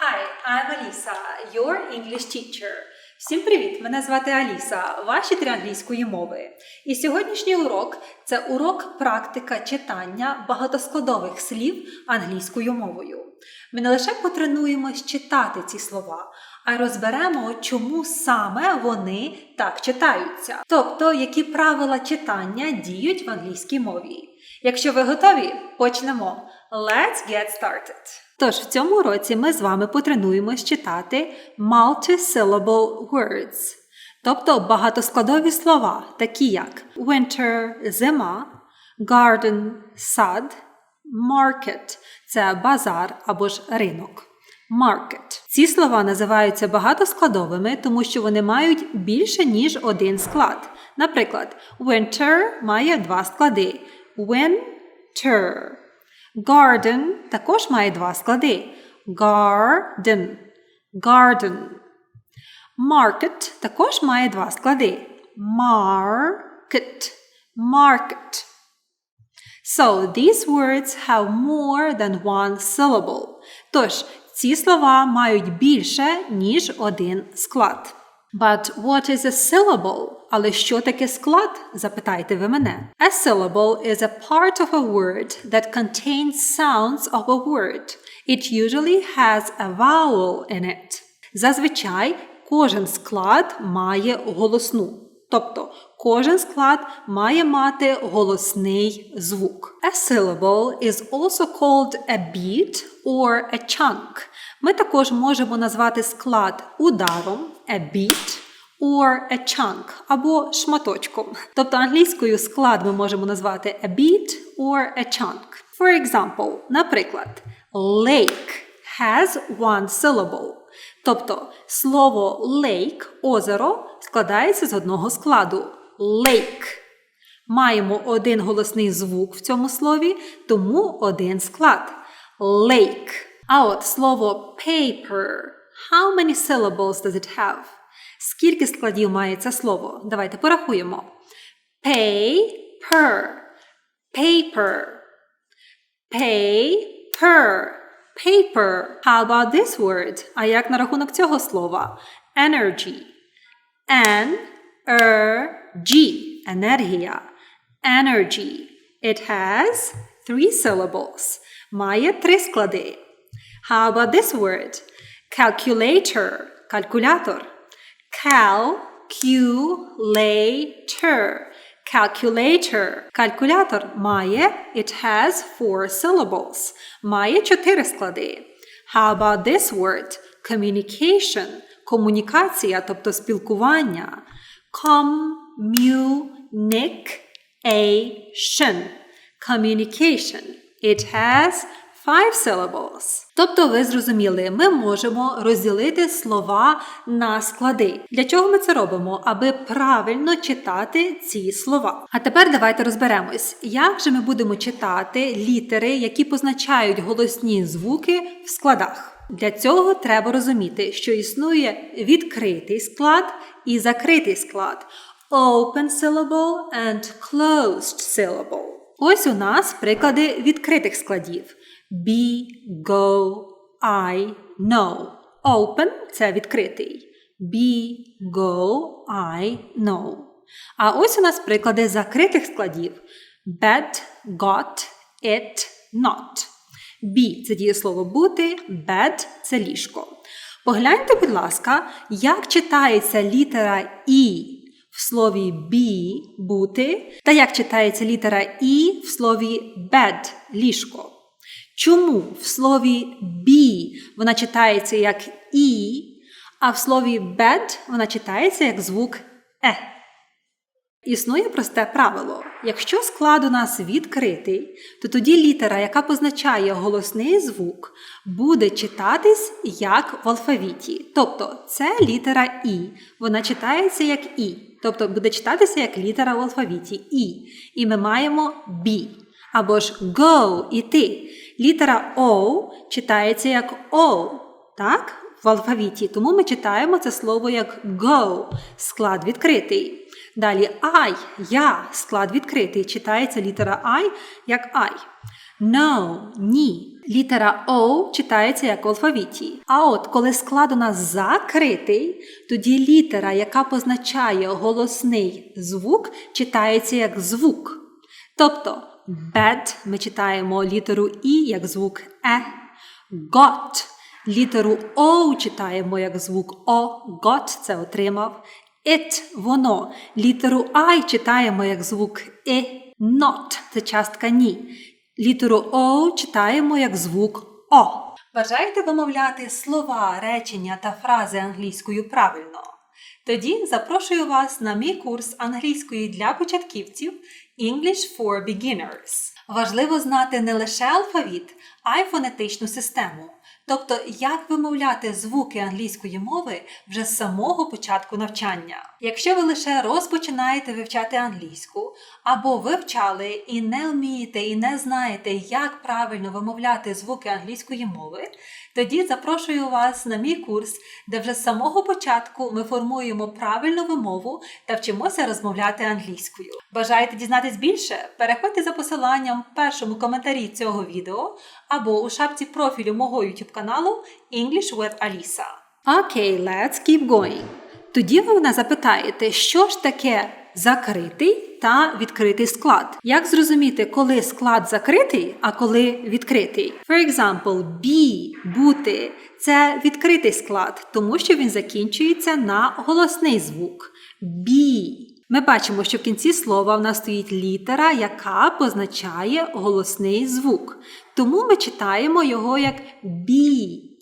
Hi, I'm Alisa, your English teacher. Всім привіт! Мене звати Аліса, ваш вчитель англійської мови. І сьогоднішній урок це урок практика читання багатоскладових слів англійською мовою. Ми не лише потренуємось читати ці слова, а й розберемо, чому саме вони так читаються. Тобто, які правила читання діють в англійській мові. Якщо ви готові, почнемо. Let's get started! Тож в цьому уроці ми з вами потренуємось читати multi-syllable words, тобто багатоскладові слова, такі як winter зима, garden сад, market це базар або ж ринок. Market. Ці слова називаються багатоскладовими, тому що вони мають більше, ніж один склад. Наприклад, winter має два склади. Winter. Garden також має два склади. Garden. Garden. Market також має два склади. Market. Market. So these words have more than one syllable. Тож, ці слова мають більше, ніж один склад. But what is a syllable? Але що таке склад? Запитайте ви мене. A syllable is a part of a word that contains sounds of a word. It usually has a vowel in it. Зазвичай кожен склад має голосну. Тобто кожен склад має мати голосний звук. A syllable is also called a beat or a chunk. Ми також можемо назвати склад ударом a beat or a chunk або шматочком. Тобто англійською склад ми можемо назвати a beat or a chunk. For example, наприклад, lake has one syllable. Тобто слово lake – озеро складається з одного складу lake. Маємо один голосний звук в цьому слові, тому один склад lake. А от слово paper. How many syllables does it have? Скільки складів має це слово? Давайте порахуємо. Paper. Paper. Paper. Paper. How about this word? А як на рахунок цього слова? Energy. N-E-R-G. Енергія. Energy. It has three syllables. Має три склади. How about this word? Calculator. Калькулятор. Calculator. Calculator. Калькулятор має it has four syllables. Має чотири склади. How about this word? Communication. Комунікація, тобто спілкування. Communication. Communication. It has five syllables. Тобто, ви зрозуміли, ми можемо розділити слова на склади. Для чого ми це робимо? Аби правильно читати ці слова. А тепер давайте розберемось, як же ми будемо читати літери, які позначають голосні звуки в складах. Для цього треба розуміти, що існує відкритий склад і закритий склад. Open syllable and closed syllable. Ось у нас приклади відкритих складів. Be, go, I, know. Open це відкритий. Be, go, I, know. А ось у нас приклади закритих складів. Bed, got, it, not. Be – це дієслово бути, bed – це ліжко. Погляньте, будь ласка, як читається літера І в слові be – бути, та як читається літера І в слові bed – ліжко. Чому в слові be вона читається як І, а в слові bed вона читається як звук е? Існує просте правило: якщо склад у нас відкритий, то тоді літера, яка позначає голосний звук, буде читатись як в алфавіті. Тобто це літера І. Вона читається як І. Тобто буде читатися як літера в алфавіті І. І ми маємо B. Або ж go іти. Літера O читається як O. Так? В алфавіті. Тому ми читаємо це слово як go, склад відкритий. Далі I, я, склад відкритий. Читається літера I як I. No, ні. Літера O читається як в алфавіті. А от коли склад у нас закритий, тоді літера, яка позначає голосний звук, читається як звук. Тобто bed ми читаємо літеру І як звук Е. Got літеру О читаємо як звук О. Got це отримав. It воно. Літеру I читаємо як звук І. Not це частка ні. Літеру О читаємо як звук О. Бажаєте вимовляти слова, речення та фрази англійською правильно? Тоді запрошую вас на мій курс англійської для початківців English for Beginners. Важливо знати не лише алфавіт, а й фонетичну систему. Тобто, як вимовляти звуки англійської мови вже з самого початку навчання. Якщо ви лише розпочинаєте вивчати англійську, або вивчали і не вмієте і не знаєте, як правильно вимовляти звуки англійської мови, тоді запрошую вас на мій курс, де вже з самого початку ми формуємо правильну вимову та вчимося розмовляти англійською. Бажаєте дізнатись більше? Переходьте за посиланням в першому коментарі цього відео або у шапці профілю мого YouTube каналу English with Alisa. Окей, let's keep going. Тоді ви мене запитаєте, що ж таке закритий та відкритий склад. Як зрозуміти, коли склад закритий, а коли відкритий? For example, be – бути це відкритий склад, тому що він закінчується на голосний звук. Be. Ми бачимо, що в кінці слова в нас стоїть літера, яка позначає голосний звук. Тому ми читаємо його як B,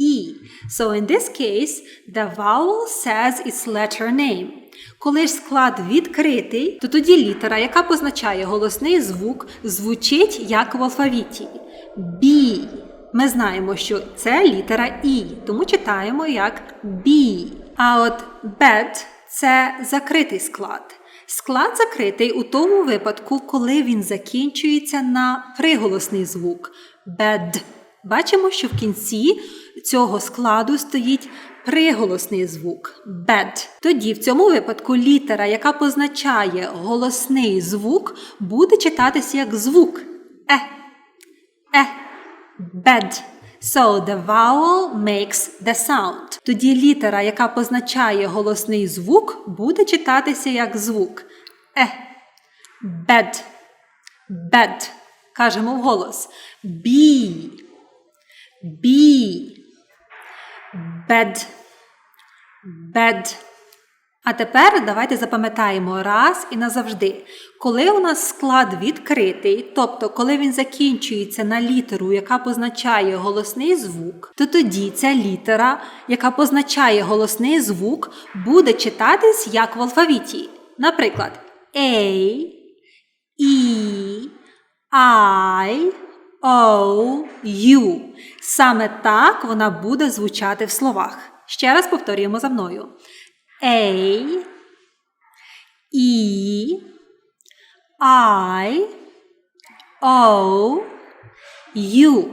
E. So in this case, the vowel says its letter name. Коли ж склад відкритий, то тоді літера, яка позначає голосний звук, звучить як в алфавіті. B. Ми знаємо, що це літера І, тому читаємо як B. А от bed – це закритий склад. Склад закритий у тому випадку, коли він закінчується на приголосний звук bed. Бачимо, що в кінці цього складу стоїть приголосний звук bed. Тоді в цьому випадку літера, яка позначає голосний звук, буде читатися як звук е. Е. Bed. So the vowel makes the sound. Тоді літера, яка позначає голосний звук, буде читатися як звук е. Bed. Bed. Кажемо вголос. Be. Be. Bed. Bed. А тепер давайте запам'ятаємо раз і назавжди. Коли у нас склад відкритий, тобто коли він закінчується на літеру, яка позначає голосний звук, то тоді ця літера, яка позначає голосний звук, буде читатись як в алфавіті. Наприклад, A, E, I, O, U. Саме так вона буде звучати в словах. Ще раз повторюємо за мною. A, E, I, O, U.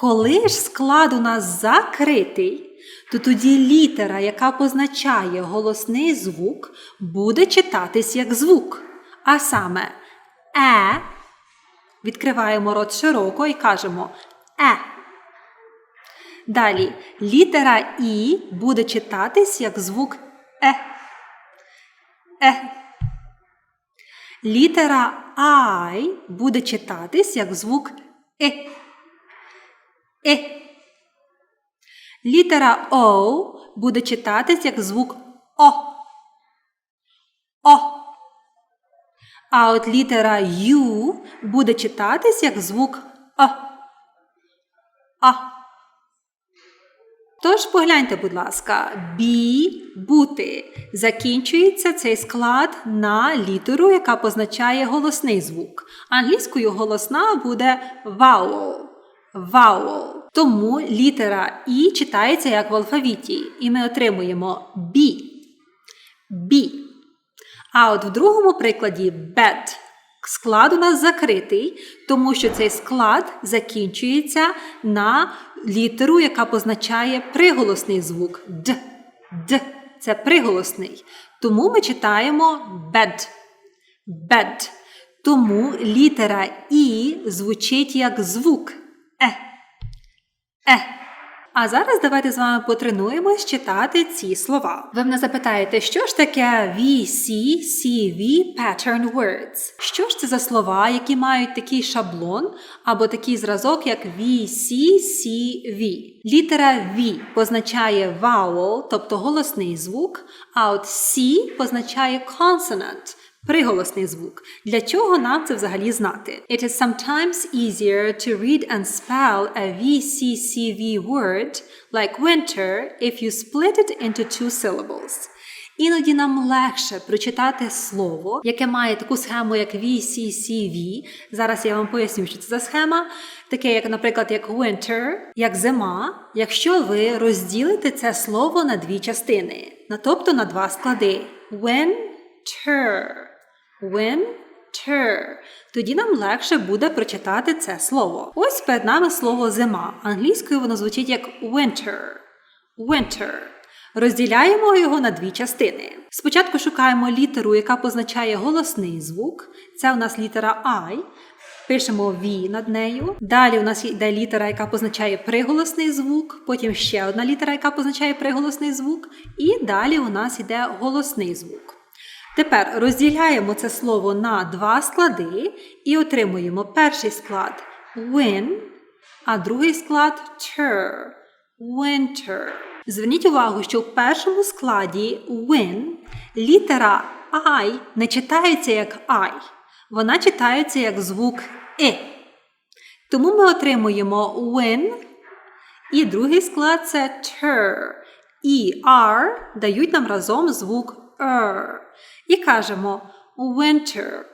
Коли ж склад у нас закритий, то тоді літера, яка позначає голосний звук, буде читатись як звук. А саме Е. Відкриваємо рот широко і кажемо Е. Далі літера І буде читатись як звук Е. Е. Літера I буде читатись як звук Е. Е. Літера О буде читатись як звук. О. А от літера Ю буде читатись як звук А. А. Тож погляньте, будь ласка, бі бути. Закінчується цей склад на літеру, яка позначає голосний звук. Англійською голосна буде vowel. Vowel. Тому літера І читається як в алфавіті, і ми отримуємо бі. Бі. А от в другому прикладі bed. Склад у нас закритий, тому що цей склад закінчується на літеру, яка позначає приголосний звук Д. Д. Це приголосний. Тому ми читаємо bed. Bed. Тому літера І звучить як звук. А зараз давайте з вами потренуємось читати ці слова. Ви мене запитаєте, що ж таке VCCV pattern words? Що ж це за слова, які мають такий шаблон або такий зразок, як VCCV? Літера V позначає vowel, тобто голосний звук, а от C позначає consonant, Приголосний звук. Для чого нам це взагалі знати? It is sometimes easier to read and spell a VCCV word like winter if you split it into two syllables. Іноді нам легше прочитати слово, яке має таку схему, як VCCV. Зараз я вам поясню, що це за схема. Таке, як, наприклад, як winter, як зима, якщо ви розділите це слово на дві частини, тобто на два склади. Winter. Winter. Тоді нам легше буде прочитати це слово. Ось перед нами слово зима. Англійською воно звучить як winter. Winter. Розділяємо його на дві частини. Спочатку шукаємо літеру, яка позначає голосний звук. Це у нас літера I. Пишемо V над нею. Далі у нас йде літера, яка позначає приголосний звук. Потім ще одна літера, яка позначає приголосний звук. І далі у нас йде голосний звук. Тепер розділяємо це слово на два склади і отримуємо перший склад win, а другий склад ter. Winter. Зверніть увагу, що в першому складі win літера I не читається як I. Вона читається як звук «и». Тому ми отримуємо win, і другий склад це ter. І R дають нам разом звук er. І кажемо winter.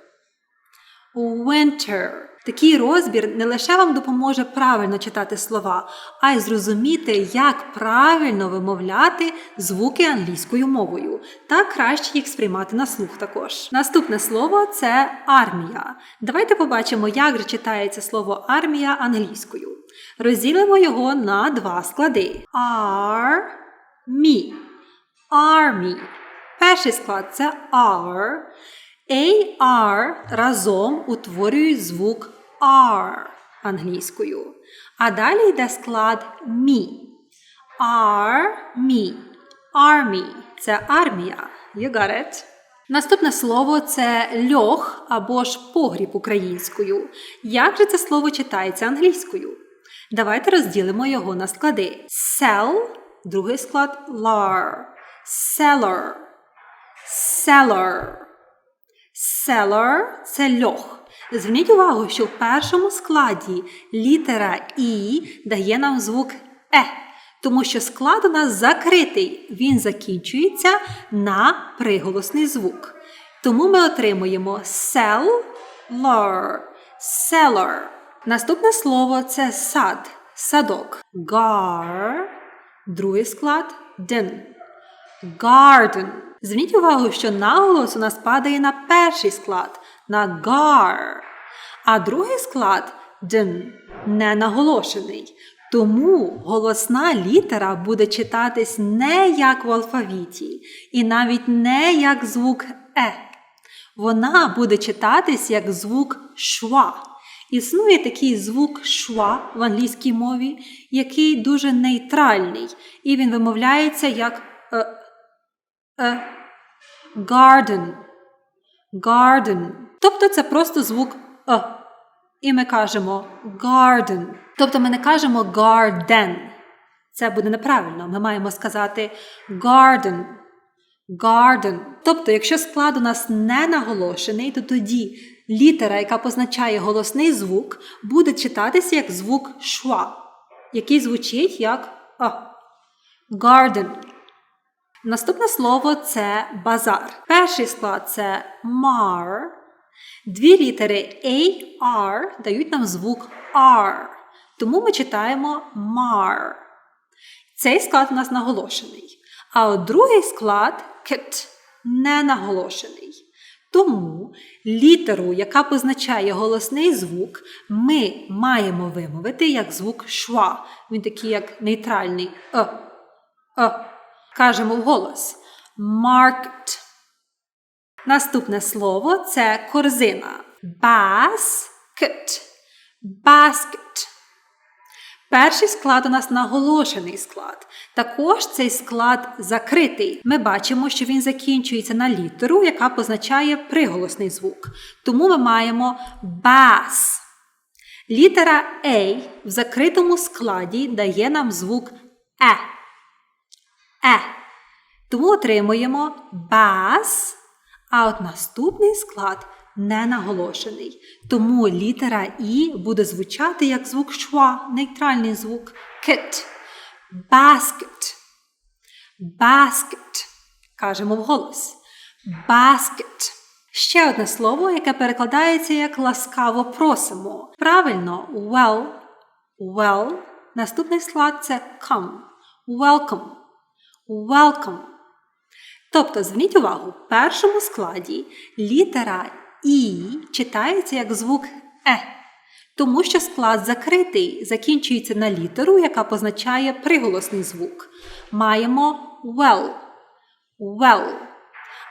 Winter. Такий розбір не лише вам допоможе правильно читати слова, а й зрозуміти, як правильно вимовляти звуки англійською мовою, та краще їх сприймати на слух також. Наступне слово це армія. Давайте побачимо, як же читається слово армія англійською. Розділимо його на два склади: Army. Army. Перший склад це R. AR разом утворюють звук R англійською. А далі йде склад me. Army. Army. Це армія. You got it? Наступне слово це льох або ж погріб українською. Як же це слово читається англійською? Давайте розділимо його на склади. Sell, другий склад lar. Cellar. Cellar. Cellar – це льох. Зверніть увагу, що в першому складі літера І дає нам звук Е, тому що склад у нас закритий, він закінчується на приголосний звук. Тому ми отримуємо cellar, cellar. Наступне слово це сад, садок. Gar, другий склад den. Garden. Зверніть увагу, що наголос у нас падає на перший склад на gar, а другий склад дн не наголошений. Тому голосна літера буде читатись не як в алфавіті, і навіть не як звук е. Вона буде читатись як звук шва. Існує такий звук шва в англійській мові, який дуже нейтральний, і він вимовляється як е, е, garden. Garden. Тобто це просто звук е. І ми кажемо garden. Тобто ми не кажемо garden. Це буде неправильно. Ми маємо сказати garden. Garden. Тобто, якщо склад у нас не наголошений, то тоді літера, яка позначає голосний звук, буде читатися як звук шва, який звучить як а. Garden. Наступне слово це базар. Перший склад це mar. Дві літери AR дають нам звук R. Тому ми читаємо mar. Цей склад у нас наголошений. А от другий склад кит не наголошений. Тому літеру, яка позначає голосний звук, ми маємо вимовити як звук шва. Він такий як нейтральний е. Е. Кажемо вголос. Market. Наступне слово це корзина. Basket. Basket. Перший склад у нас наголошений склад. Також цей склад закритий. Ми бачимо, що він закінчується на літеру, яка позначає приголосний звук. Тому ми маємо бас. Літера A в закритому складі дає нам звук е. Е. Тому отримуємо бас, а от наступний склад не наголошений. Тому літера І буде звучати як звук шва, нейтральний звук кит. Basket. Basket. Кажемо вголос. Basket. Ще одне слово, яке перекладається як ласкаво просимо. Правильно, well, well. Наступний склад це come. Welcome. Welcome. Тобто, зверніть увагу, в першому складі літера І читається як звук Е, тому що склад закритий, закінчується на літеру, яка позначає приголосний звук. Маємо well. Well.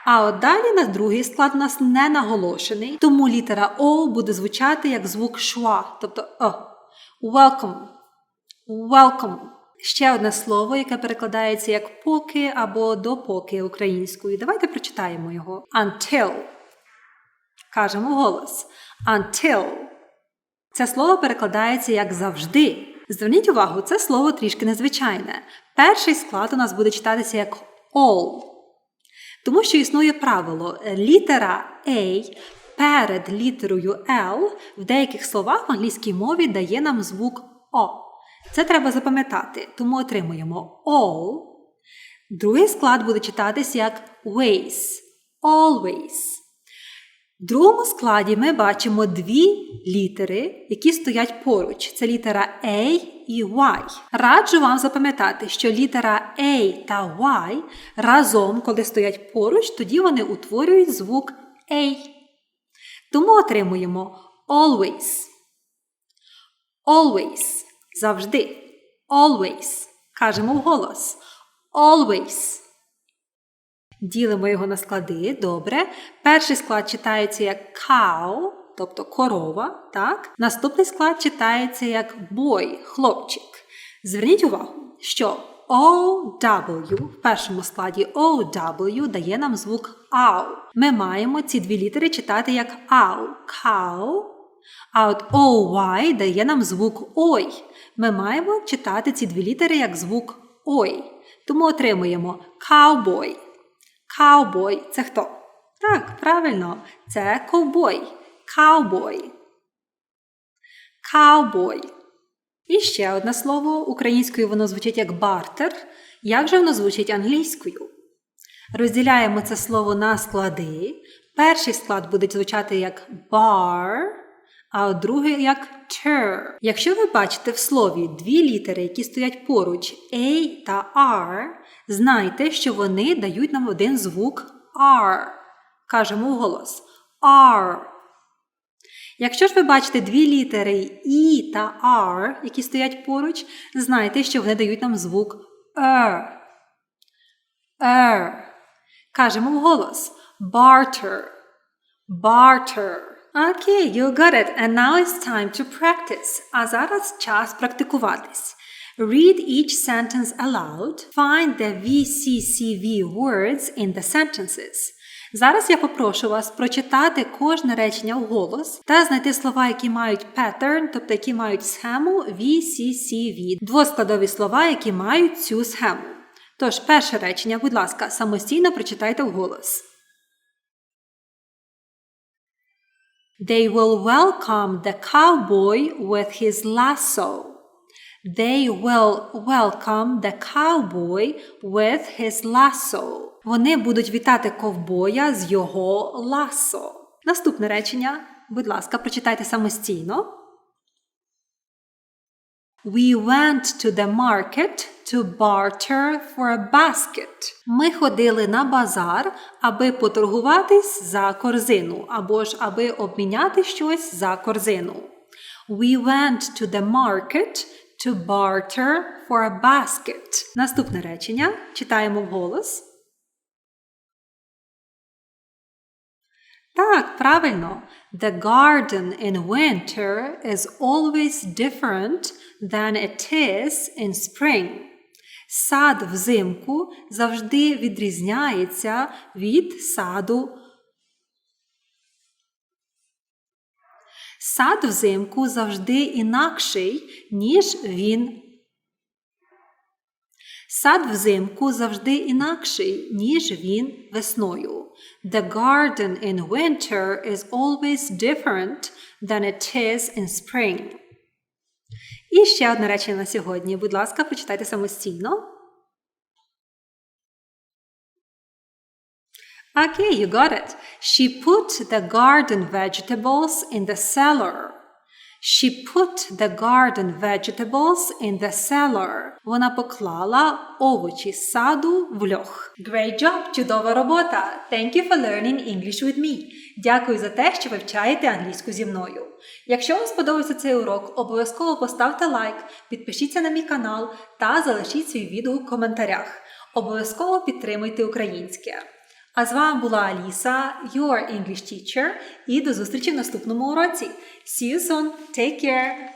А от далі на другий склад у нас не наголошений, тому літера О буде звучати як звук шва, тобто О. Welcome. Welcome. Ще одне слово, яке перекладається як поки або допоки українською. Давайте прочитаємо його. Until. Кажемо вголос. Until. Це слово перекладається як завжди. Зверніть увагу, це слово трішки незвичайне. Перший склад у нас буде читатися як all. Тому що існує правило літера A перед літерою L в деяких словах в англійській мові дає нам звук О. Це треба запам'ятати, тому отримуємо all. Другий склад буде читатися як ways. Always. В другому складі ми бачимо дві літери, які стоять поруч. Це літера A і Y. Раджу вам запам'ятати, що літера A та Y разом, коли стоять поруч, тоді вони утворюють звук A. Тому отримуємо always. Always. Завжди. Always. Кажемо вголос. Always. Ділимо його на склади. Добре. Перший склад читається як cow, тобто корова. Так? Наступний склад читається як boy, хлопчик. Зверніть увагу, що OW в першому складі OW дає нам звук AU. Ми маємо ці дві літери читати як AU. Cow. А от OY дає нам звук ой. Ми маємо читати ці дві літери як звук ой. Тому отримуємо cowboy. Cowboy – це хто? Так, правильно, це ковбой. Cowboy. Cowboy. І ще одне слово. Українською воно звучить як бартер. Як же воно звучить англійською? Розділяємо це слово на склади. Перший склад буде звучати як bar, а от другий як ter. Якщо ви бачите в слові дві літери, які стоять поруч A та R, знайте, що вони дають нам один звук R. Кажемо вголос R. Якщо ж ви бачите дві літери І та R, які стоять поруч, знайте, що вони дають нам звук R. R. Кажемо вголос barter. Barter. Окей, you got it. And now it's time to practice. А зараз час практикуватись. Read each sentence aloud. Find the VCCV words in the sentences. Зараз я попрошу вас прочитати кожне речення вголос та знайти слова, які мають pattern, тобто які мають схему VCCV. Двоскладові слова, які мають цю схему. Тож, перше речення, будь ласка, самостійно прочитайте вголос. They will welcome the cowboy with his lasso. They will welcome the cowboy with his lasso. Вони будуть вітати ковбоя з його ласо. Наступне речення, будь ласка, прочитайте самостійно. We went to the market to barter for a basket. Ми ходили на базар, аби поторгуватись за корзину, або ж аби обміняти щось за корзину. We went to the market to barter for a basket. Наступне речення читаємо вголос. Так, правильно. The garden in winter is always different than it is in spring. Сад взимку завжди відрізняється від саду. Сад взимку завжди інакший, ніж він. Сад взимку завжди інакший, ніж він весною. The garden in winter is always different than it is in spring. І ще одне речення на сьогодні. Будь ласка, прочитайте самостійно. Okay, you got it. She put the garden vegetables in the cellar. She put the garden vegetables in the cellar. Вона поклала овочі з саду в льох. Great job! Чудова робота! Thank you for learning English with me. Дякую за те, що вивчаєте англійську зі мною. Якщо вам сподобався цей урок, обов'язково поставте лайк, підпишіться на мій канал та залишіть свій відгук в коментарях. Обов'язково підтримуйте українське. А з вами була Аліса, your English teacher, і до зустрічі в наступному уроці. See you soon. Take care.